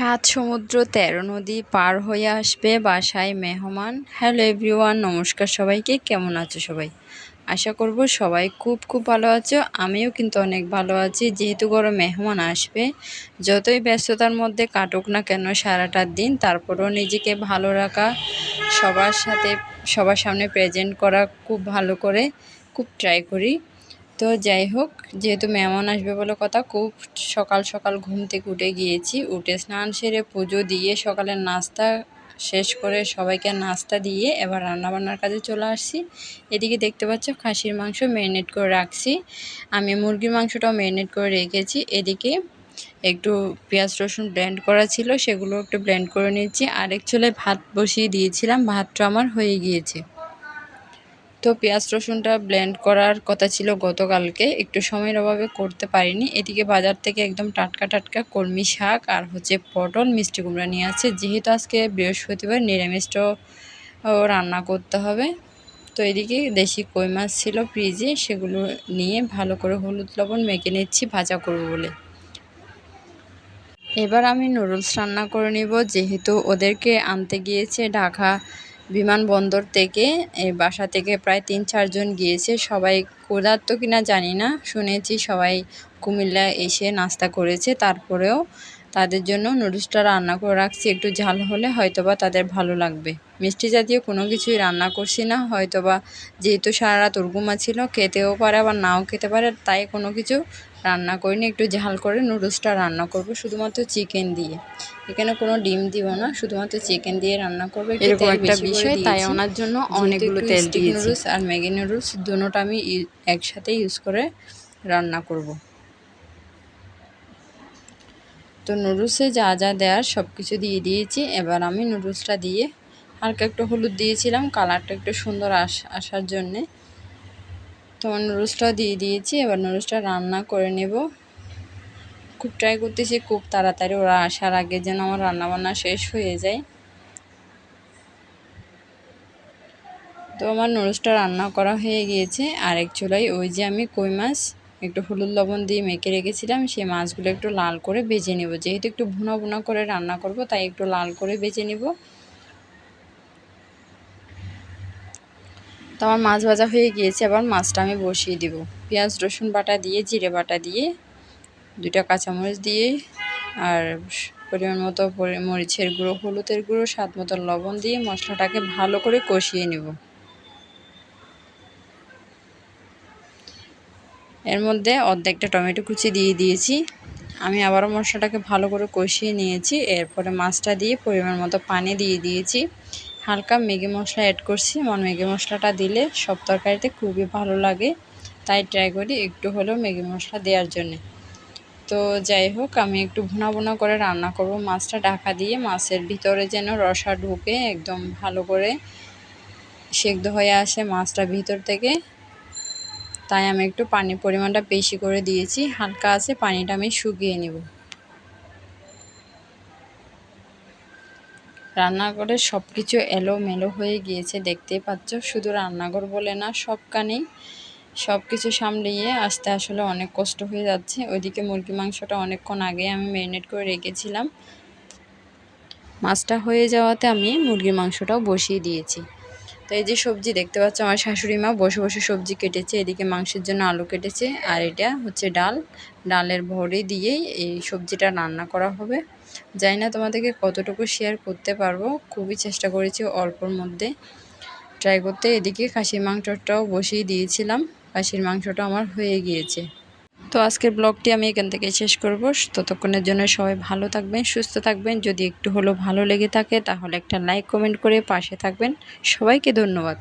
সাত সমুদ্র তেরো নদী পার হয়ে আসবে বাসায় মেহমান। হ্যালো এভরিওয়ান, নমস্কার সবাইকে। কেমন আছো সবাই? আশা করব সবাই খুব খুব ভালো আছো। আমিও কিন্তু অনেক ভালো আছি। যেহেতু গরম মেহমান আসবে, যতই ব্যস্ততার মধ্যে কাটুক না কেন সারাটা দিন, তারপরেও নিজেকে ভালো রাখা, সবার সাথে, সবার সামনে প্রেজেন্ট করা খুব ভালো করে, খুব ট্রাই করি। তো যাই হোক, যেহেতু মেমন আসবে বলে কথা, খুব সকাল সকাল ঘুম থেকে উঠে গিয়েছি। উঠে স্নান সেরে পুজো দিয়ে সকালের নাস্তা শেষ করে সবাইকে নাস্তা দিয়ে এবার রান্নাবান্নার কাজে চলে আসছি। এদিকে দেখতে পাচ্ছ খাসির মাংস ম্যারিনেট করে রাখছি। আমি মুরগির মাংসটাও ম্যারিনেট করে রেখেছি। এদিকে একটু পেঁয়াজ রসুন ব্লেন্ড করা ছিল, সেগুলো একটু ব্লেন্ড করে নিয়েছি আর এক চুলে ভাত বসিয়ে দিয়েছিলাম। ভাতটা আমার হয়ে গিয়েছে। তো পেঁয়াজ রসুনটা ব্লেন্ড করার কথা ছিল গতকালকে। একটু সময়ের অভাবে করতে পারিনি। এদিকে বাজার থেকে একদম টাটকা টাটকা কলমি শাক আর হচ্ছে পটল, মিষ্টি কুমড়া নিয়ে আছে। যেহেতু আজকে বৃহস্পতিবার নিরামিষটাও রান্না করতে হবে। তো এদিকে দেশি কই মাছ ছিল ফ্রিজে। সেগুলো নিয়ে ভালো করে হলুদ লবণ মেখে নিচ্ছি, ভাজা করব বলে। এবার আমি নুডলস রান্না করে নিব। যেহেতু ওদেরকে আনতে গিয়েছে ঢাকা বিমানবন্দর থেকে এই বাসা থেকে প্রায় তিন চারজন গিয়েছে। সবাই ক্ষুধার্ত কিনা জানি না, শুনেছি সবাই কুমিল্লা এসে নাস্তা করেছে। তারপরেও তাদের জন্য নুডলসটা রান্না করে রাখছি। একটু ঝাল হলে হয়তোবা তাদের ভালো লাগবে। মিষ্টি জাতীয় কোনো কিছুই রান্না করছি না। হয়তোবা যেহেতু সারা রাত উর্গুমা ছিল, খেতেও পারে আবার নাও খেতে পারে, তাই কোনো কিছু রান্না করিনি একটু ঝাল করে নুডলসটা রান্না করব শুধুমাত্র চিকেন দিয়ে। এখানে কোনো ডিম দিব না শুধুমাত্র চিকেন দিয়ে রান্না করব এরকম একটা বিষয় তাই ওনার জন্য অনেকগুলো তেল দিয়ে নুডলস আর ম্যাগি নুডলস দুটোটা আমি একসাথে ইউজ করে রান্না করব। তো নুডলসে যা যা দেওয়ার সব কিছু দিয়ে দিয়েছি এবার আমি নুডলসটা দিয়ে হালকা একটু হলুদ দিয়েছিলাম কালারটা একটু সুন্দর আস আসার জন্যে। তো নুডলসটাও দিয়ে দিয়েছি, এবার নুডলসটা রান্না করে নেব। খুব ট্রাই করতেছি, খুব তাড়াতাড়ি ওরা আসার আগে যেন আমার রান্নাবান্না শেষ হয়ে যায়। তো আমার নুডলসটা রান্না করা হয়ে গিয়েছে, আর এক চুলাই ওই যে আমি কই মাছ, একটু হলুদ লবণ দিয়ে মেখে রেখেছিলাম, সেই মাছগুলো একটু লাল করে বেজে নেব। যেহেতু একটু ভুনা ভুনা করে রান্না করব, তাই একটু লাল করে বেজে নেব। তো আমার মাছ ভাজা হয়ে গিয়েছে আবার মাছটা আমি বসিয়ে দিব। পেঁয়াজ, রসুন বাটা দিয়ে, জিরে বাটা দিয়ে, দুইটা কাঁচামরিচ দিয়ে, আর পরিমাণ মতো মরিচের গুঁড়ো, হলুদের গুঁড়ো, স্বাদ মতো লবণ দিয়ে মশলাটাকে ভালো করে কষিয়ে নেব। এর মধ্যে অর্ধেকটা টমেটো কুচি দিয়ে দিয়েছি। আমি আবারও মশলাটাকে ভালো করে কষিয়ে নিয়েছি। এরপরে মাছটা দিয়ে পরিমাণ মতো পানি দিয়ে দিয়েছি। হালকা ম্যাগি মশলা অ্যাড করছি। আমার ম্যাগি মশলাটা দিলে সব তরকারিতে খুবই ভালো লাগে। তাই ট্রাই করি একটু হলেও ম্যাগি মশলা দেওয়ার জন্যে। তো যাই হোক, আমি একটু ভুনা ভুনা করে রান্না করব। মাছটা ঢাকা দিয়ে মাছের ভিতরে যেন রসা ঢুকে একদম ভালো করে সেদ্ধ হয়ে আসে মাছটা ভিতর থেকে। তাই আমি একটু পানির পরিমাণটা বেশি করে দিয়েছি। হালকা আছে, পানিটা আমি শুকিয়ে নেব। রান্নাঘরে সব কিছু এলোমেলো হয়ে গিয়েছে, দেখতেই পাচ্ছ? শুধু রান্নাঘর বলে না সব কানেই সব কিছু সামলিয়ে আসতে আসলে অনেক কষ্ট হয়ে যাচ্ছে। ওইদিকে মুরগি মাংসটা অনেকক্ষণ আগে আমি ম্যারিনেট করে রেখেছিলাম। মাছটা হয়ে যাওয়াতে আমি মুরগির মাংসটাও বসিয়ে দিয়েছি। তো এই যে সবজি দেখতে পাচ্ছ, আমার শাশুড়ি মা বসে বসে সবজি কেটেছে, এদিকে মাংসের জন্য আলু কেটেছে, আর এটা হচ্ছে ডাল। ডালের ভরে দিয়েই এই সবজিটা রান্না করা হবে। জানি না তোমাদেরকে কতটুকু শেয়ার করতে পারব, খুবই চেষ্টা করেছি অল্পর মধ্যে। ট্রাই করতে, এদিকে খাসির মাংসটাও বসিয়ে দিয়েছিলাম, খাসির মাংসটা আমার হয়ে গিয়েছে। তো আজকের ব্লগটি আমি এখান থেকে শেষ করব। ততক্ষণের জন্য সবাই ভালো থাকবেন, সুস্থ থাকবেন। যদি একটু হলেও ভালো লেগে থাকে, তাহলে একটা লাইক কমেন্ট করে পাশে থাকবেন। সবাইকে ধন্যবাদ।